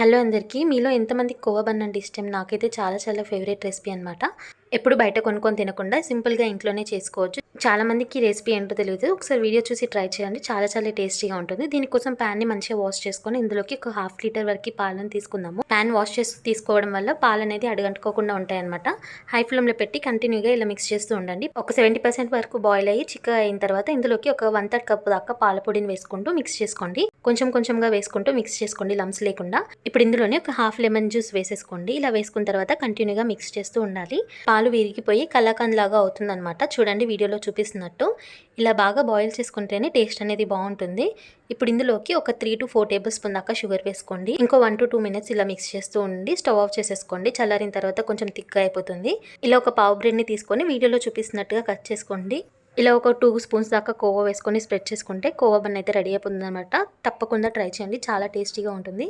Hello అందరికీ మీలో ఎంతమంది కోవా బన్ అంటే ఇష్టం? నాకైతే చాలా చాలా ఫేవరెట్ రెసిపీ అనమాట ఎప్పుడు బయట కొనుక్కొని తినకుండా సింపుల్గా ఇంట్లోనే చేసుకోవచ్చు. చాలా మందికి రెసిపీ ఏంటో తెలియదు ఒకసారి వీడియో చూసి ట్రై చేయండి. చాలా చాలా టేస్టీగా ఉంటుంది. దీనికోసం ప్యాన్ని మంచిగా వాష్ చేసుకొని ఇందులోకి ఒక హాఫ్ లీటర్ వరకు పాలను తీసుకుందాము. ప్యాన్ వాష్ చేసి తీసుకోవడం వల్ల పాలు అనేది అడగంటుకోకుండా ఉంటాయన్నమాట. హై ఫ్లేమ్లో పెట్టి కంటిన్యూగా ఇలా మిక్స్ చేస్తూ ఉండండి. ఒక సెవెంటీ పర్సెంట్ వరకు బాయిల్ అయ్యి చికెన్ అయిన తర్వాత ఇందులోకి ఒక వన్ థర్డ్ కప్ దాకా పాల పొడిని వేసుకుంటూ మిక్స్ చేసుకోండి. కొంచెం కొంచెంగా వేసుకుంటూ మిక్స్ చేసుకోండి. లమ్స్ లేకుండా. ఇప్పుడు ఇందులోనే ఒక హాఫ్ లెమన్ జ్యూస్ వేసేసుకోండి. ఇలా వేసుకున్న తర్వాత కంటిన్యూగా మిక్స్ చేస్తూ ఉండాలి. పాలు విరిగిపోయి కలాకండ్ లాగా చూడండి వీడియోలో చూపిస్తున్నట్టు. ఇలా బాగా బాయిల్ చేసుకుంటేనే టేస్ట్ అనేది బాగుంటుంది. ఇప్పుడు ఇందులోకి ఒక three to four tablespoon దాకా షుగర్ వేసుకోండి. ఇంకో వన్ టు టూ మినిట్స్ ఇలా మిక్స్ చేస్తూ ఉండి స్టవ్ ఆఫ్ చేసేసుకోండి. చల్లారిన తర్వాత కొంచెం థిక్గా అయిపోతుంది. ఇలా ఒక పావు బ్రెడ్ని తీసుకొని వీడియోలో చూపిస్తున్నట్టుగా కట్ చేసుకోండి. ఇలా ఒక టూ స్పూన్స్ దాకా కోవా వేసుకొని స్ప్రెడ్ చేసుకుంటే కోవా బన్ అయితే రెడీ అయిపోతుంది అనమాట తప్పకుండా ట్రై చేయండి. చాలా టేస్టీగా ఉంటుంది.